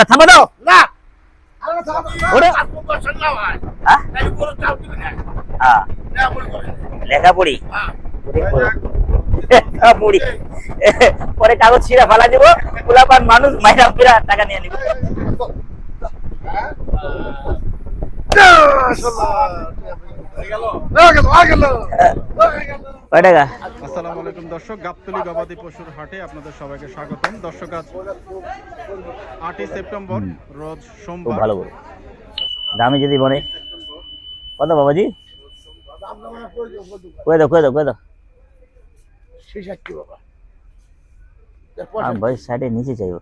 তা থামো। দাও না হয়? হ্যাঁ। হ্যাঁ। পরে কাগজ ছিঁড়া ফালা দিব। গোলাপান মানুষ মাইরা ফিরা টাকা নিয়ে নিব। কয় টাকা? আসসালামু আলাইকুম দর্শক গাবতলী গবাদি পশুর হাটে আপনাদের সবাইকে স্বাগতম। দর্শক আজ আটই সেপ্টেম্বর রোজ সোমবার। ভালো দামে যদি বলে। কত বাবাজি? কয়ে দাও কয়ে দাও কয়ে দাও। বাবা। আমি ভাই সাইডে নিচে চাইব।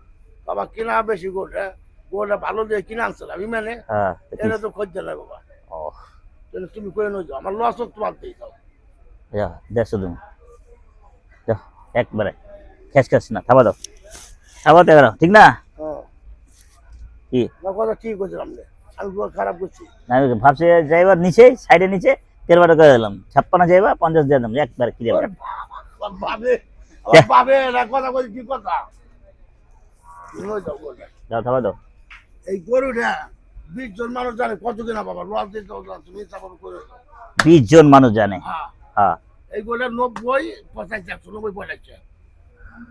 বাবা কিনা বেশি গোটা গোটা ভালো দিয়ে কিনা আনছিল আমি মানে হ্যাঁ এটা তো খোঁজ না বাবা। ও। তুমি করে নিয়ে আমার লস হোক তোমার দিয়ে দাও। যা দেড়শো তুমি? একবারে। খেস খেস না থাবা দাও। থাবা তো এগারো ঠিক না? হ্যাঁ। কি? কথা ঠিক করছিলাম আমি খারাপ করছি। না, আমি ভাবছি যাইবার নিচে সাইডে নিচে তেরো বারো করে দিলাম। ছাপ্পান্ন যাইবা পঞ্চাশ দিয়ে দিলাম একবারে কি থাবা দাও। এই গরুটা বিশ জন মানুষ জানে কত কিনা বাবা? লস দিতে। বিশ জন মানুষ জানে। হ্যাঁ। হ্যাঁ। এই গোটা নব্বই পঁচাশি একশো নব্বই পঁচাশি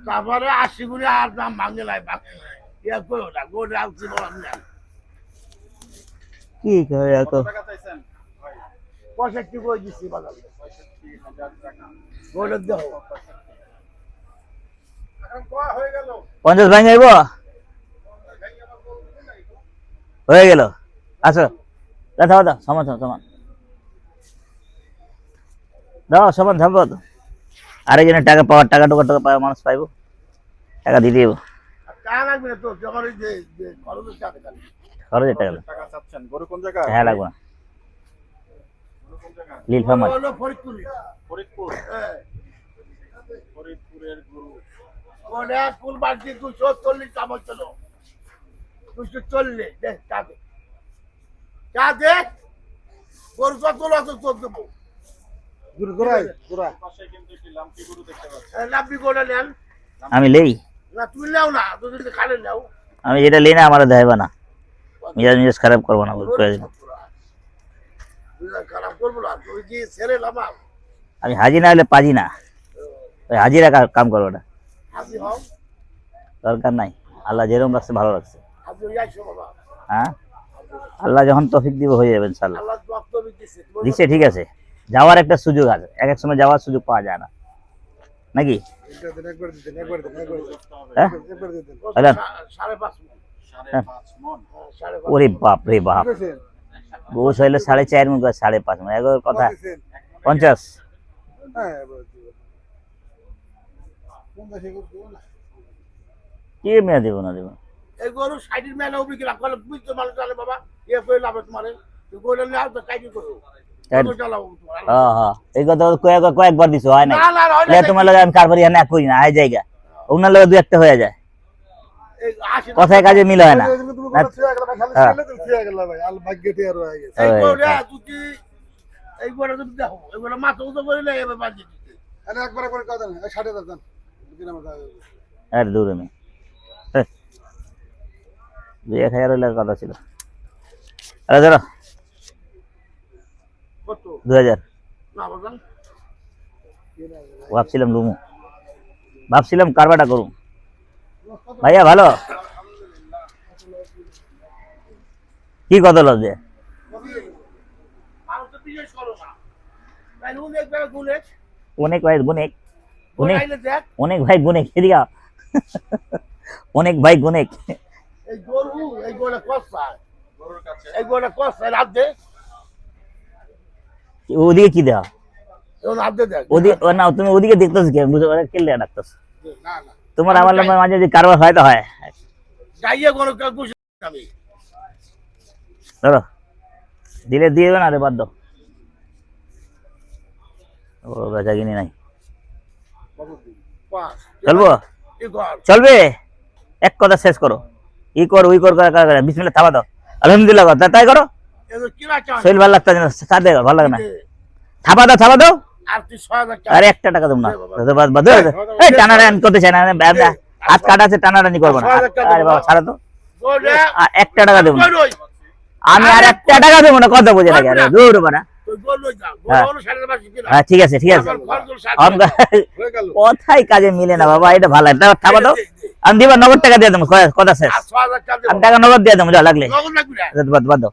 তারপরে আশি গুণে আর দাম ভাঙে নাই বাকি ইয়া করো না গোটা আলসি বলাম না কি করে এত? পঁয়ষট্টি করে দিচ্ছি বাজারে? গোটা দেহ পঞ্চাশ ভাঙে আইব? হয়ে গেল। দাও সমান সমান সমান। দাও সমান থাকব তো আরেকজনের টাকা পাওয়ার টাকা টোকা টাকা পাওয়া মানুষ পাইবো। টাকা দিয়ে দিব। খরচের টাকা হ্যাঁ লাগবে না। হ্যাঁ। ফরিদপুরের গরু। দুশো চল্লিশ চামচ ছিল দুশো চল্লিশ দেখ চা দে। চা দে গরু কত লস তোর দেবো পাশে কিন্তু একটি লাম্পি গরু দেখতে পাচ্ছি লাভি করে নেন। আমি লেই। না তুমি নাও না তুমি যদি খালে নাও। আমি যেটা লেই না আমার দেখাবে না। মেজাজ মেজাজ খারাপ করব না করে দিবো খারাপ করব না তুই কি ছেড়ে লামাম আমি হাজি না হলে পাজি না। ওই হাজিরা কাম করব না। দরকার নাই। আল্লাহ যেরকম রাখছে ভালো রাখছে। হ্যাঁ আল্লাহ যখন তফিক দিব হয়ে যাবেন ইনশাল্লাহ তুমি দিচ্ছে ঠিক আছে। যাওয়ার একটা সুযোগ আছে। এক এক সময় যাওয়ার সুযোগ পাওয়া যায় না। নাকি? হ্যাঁ? পাঁচ ওরে বাপ রে বাপ। গোস হইলে সাড়ে চার মুখ সাড়ে পাঁচ মুখ এগারো কথা। পঞ্চাশ? কি মেয়ে দিব না দিব? এই গরু সাইডের মেলে উবি গেলাম কলে বুঝতে জানে বাবা ইয়ে করে লাভ তোমারে গরু নাও তো কাইটি করো হ্যাঁ হ্যাঁ এই কথা কয়েকবার দিছো হয় না না না লে তোমার লগে আমি কারবারি করি না আয় জায়গা। ওনার লগে দু একটা হয়ে যায়। কথায় কাজে মিল হয় না। আর দূরে নেই দুই এক হাজার কথা ছিল। আরে ধরো। কত দু হাজার ভাবছিলাম লুমু। ভাবছিলাম কারবাটা ভাইয়া ভালো? কি কত গুনে অনেক ভাই গুনেক অনেক অনেক ভাই গুনেক এদিকে অনেক ভাই গুনেক এই গরু এই গরুটা কষা এই গরুটা কষা রাত দে ওদিকে কি দেওয়া ওদিকে না তুমি ওদিকে দেখতেছ কি? বুঝতে পারে কেলে ডাকতেছ। না না। তোমার আমার মাঝে যদি কারবার হয় তো হয়। ধরো। দিলে দিয়ে দেবে না রে বাদ দাও। ও বেচা কিনি নাই চলবো? চলবে? এক কথা শেষ করো। ই কর উই কর বিসমিল্লাহ থাবা দাও। আলহামদুলিল্লাহ। তাই করো। শরীর ভালো লাগতে না ভালো লাগে না। দাও দাও। আর একটা টাকা দেবো না। তো বাদ বাদ এই টানাটানি করতে চাই না হাত কাটা আছে টানাটানি করব না। আরে বাবা ছাড়ো তো। আর একটা টাকা দেবো না। আমি আর একটা টাকা দেবো না কত বোঝে লাগে আরে দূর। গরু হ্যাঁ। হ্যাঁ ঠিক আছে ঠিক আছে। কথাই কাজে মিলে না বাবা এটা ভালো একটা থাবা দাও। আমি দিবা নগদ টাকা দিয়ে দেবো কথা শেষ। আর টাকা আমি টাকা নগদ দিয়ে দেবো যা লাগলে। না। বাদ দাও।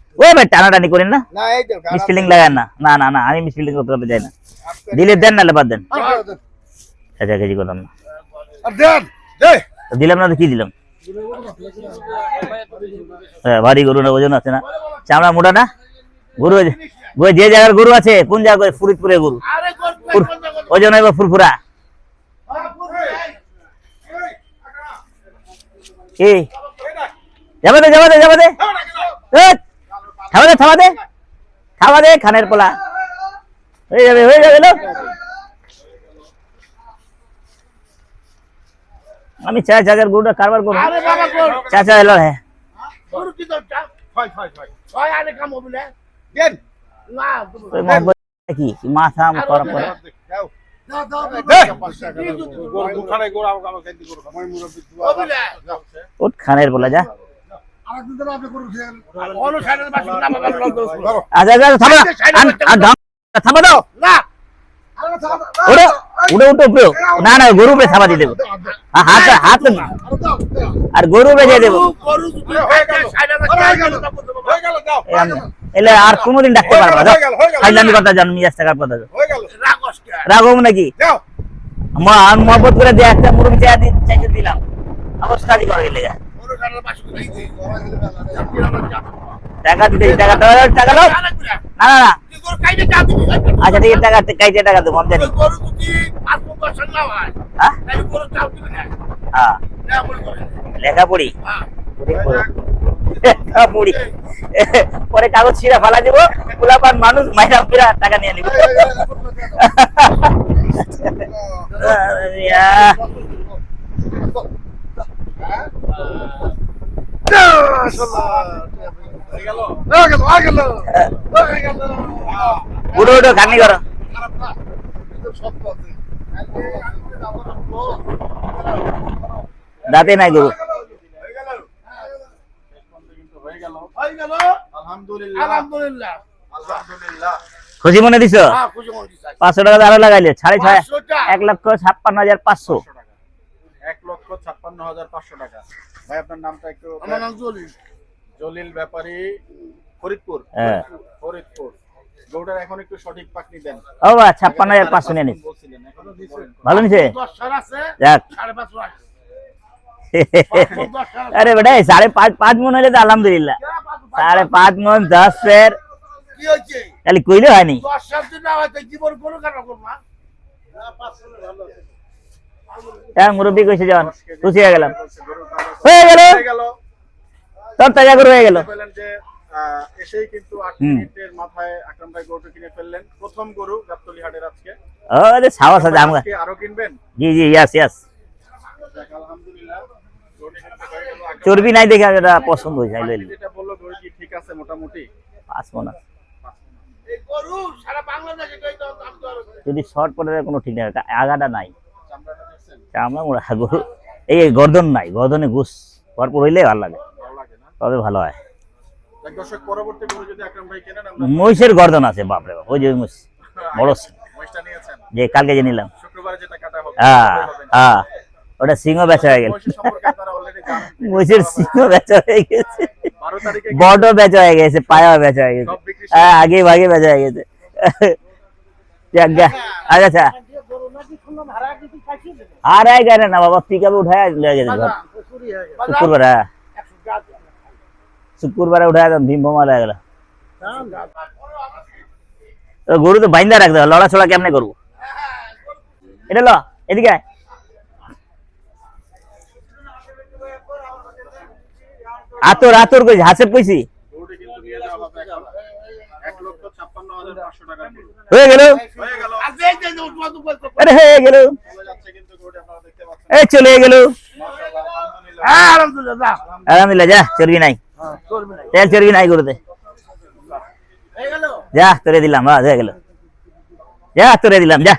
ও ভাই টানাটানি করেন না মিসফিলিং লাগান না না না না আমি মিসফিলিং করতে করতে যাই না দিলে দেন নাহলে বাদ দেন আচ্ছা কেজি করলাম না আর দেন দে দিলাম না তো কি দিলাম হ্যাঁ ভারী গরু না ওজন আছে না চামড়া মোটা না গরু যে- জায়গার গরু আছে কোন জায়গায় ফরিদপুরে গরু ওজন হইব ফুরফুরা কি যাবে দে যাবে দে যাবে থামা দে থামা দে। থামা দে খানের পোলা। হয়ে যাবে হয়ে যাবে আমি চার চাচার গরুটা কারবার করব চাচা এলো হ্যাঁ। কি মাথা পরে উঠ খানের পোলা যা। থামা আন- আন ধাম- থামা দাও না। উঠে উঠে উপরে না না গরু উপরে থামা দিয়ে দেবো। হ্যাঁ, হাত হাত আর গরু দেবো। হয়ে হয়ে এলে আর কোনোদিন ডাকতে পারব না। ফাইলামি কথা জানো টাকার কথা রাগব নাকি? মহব্বত করে দিয়ে একটা মুরগি চাইতে দিলাম। আবার কাজই করে গেলে। টাকা দিতে টাকা টাকা দাও না না না আচ্ছা ঠিক আছে টাকা কাইতে টাকা দেবো আমি জানি হয় হ্যাঁ হ্যাঁ হ্যাঁ পরে কাগজ ছিঁড়া ফালা দিব গোলাপান মানুষ মাইরা ফিরা টাকা নিয়ে নিব ইয়া, হয়ে উঠো উঠো খানি করো। দাঁতে নাই গরু। খুশি মনে দিছ? হ্যাঁ খুশি মনে দিছি। পাঁচশো টাকা আরও লাগাইলে। সাড়ে ছয় এক লক্ষ ছাপ্পান্ন হাজার পাঁচশো পাঁচশো টাকা এক লক্ষ ছাপ্পান্ন হাজার পাঁচশো টাকা। ভাই আপনার নামটা একটু আমার নাম জলি জলিল ব্যাপারী ফরিদপুর। হ্যাঁ। ফরিদপুর। গৌটার এখন একটু সঠিক পাকনি দেন। ও বা ছাপ্পান্ন নিয়ে নিস বলছিলেন এখনও দিচ্ছেন ভালো নিছে? দশ সার আছে যাক। সাড়ে পাঁচশো আছে। আরে বেটা এই সাড়ে পাঁচ পাঁচ মন হলে তো আলহামদুলিল্লাহ। মন কি খালি কইলে হয়নি। সার না জীবন কোনো করব না হ্যাঁ হয়ে গেলাম গরুর দাম আছে। হয়ে গেল। হয়ে গেল। সব তাজা করে হয়ে গেল। বললেন যে আহ, এসেই কিন্তু আট মিনিটের মাথায় আকরাম ভাই গরুটা কিনে ফেললেন। প্রথম গরু গাবতলি হাটের আজকে। ও যে সাহস আমরা। আরও কিনবেন? জি জি ইয়াস ইয়াস আলহামদুলিল্লাহ। গরুটা কিন্তু হয়ে গেল। আকরাম চর্বি নাই দেখে এটা পছন্দ লইলি। বলল গরু কি ঠিক আছে মোটামুটি? পাঁচ মন আছে। দাম দর যদি শর্ট পড়ে যায় কোনো ঠিক নেই। এটা আগাটা নাই। চামড়া মোড়া গরু এই গর্দন নাই গর্দনে গুস ভরপুর হইলে ভালো লাগে। তবে ভালো হয়। মহিষের গর্দন আছে বাপরে বাপ ওই যে মহিষ বড়। মহিষটা নিয়েছেন? যে কালকে যে নিলাম। হ্যাঁ হ্যাঁ ওটা সিংহ বেচা হয়ে গেল। মহিষের সিংহ বেচা হয়ে গেছে। বড় বেচা হয়ে গেছে পায়া বেচা হয়ে গেছে। হ্যাঁ আগে ভাগে বেচা হয়ে গেছে। আচ্ছা আচ্ছা। আর আয় গেলে না বাবা পিক আপে উঠায় লয়ে গেছে শুক্রবার হ্যাঁ। শুক্রবারে উঠায় ভীম ভমা লয়ে গেল। তো গরু তো বাইন্দা রাখতে হবে লড়া ছড়া কেমনে করব? এটা ল এদিকে আয়। আতর আতর কইছি হাসেব কইছি। হয়ে গেল? হয়ে গেল। করতে। আরে হয়ে গেল। এই চলে গেল। মাশাআল্লাহ আলহামদুলিল্লাহ হ্যাঁ যা। চর্বি নাই। হ্যাঁ, তেল চর্বি নাই গরুতে। যা তোরে দিলাম বাস হয়ে গেল। যা তোরে দিলাম যা।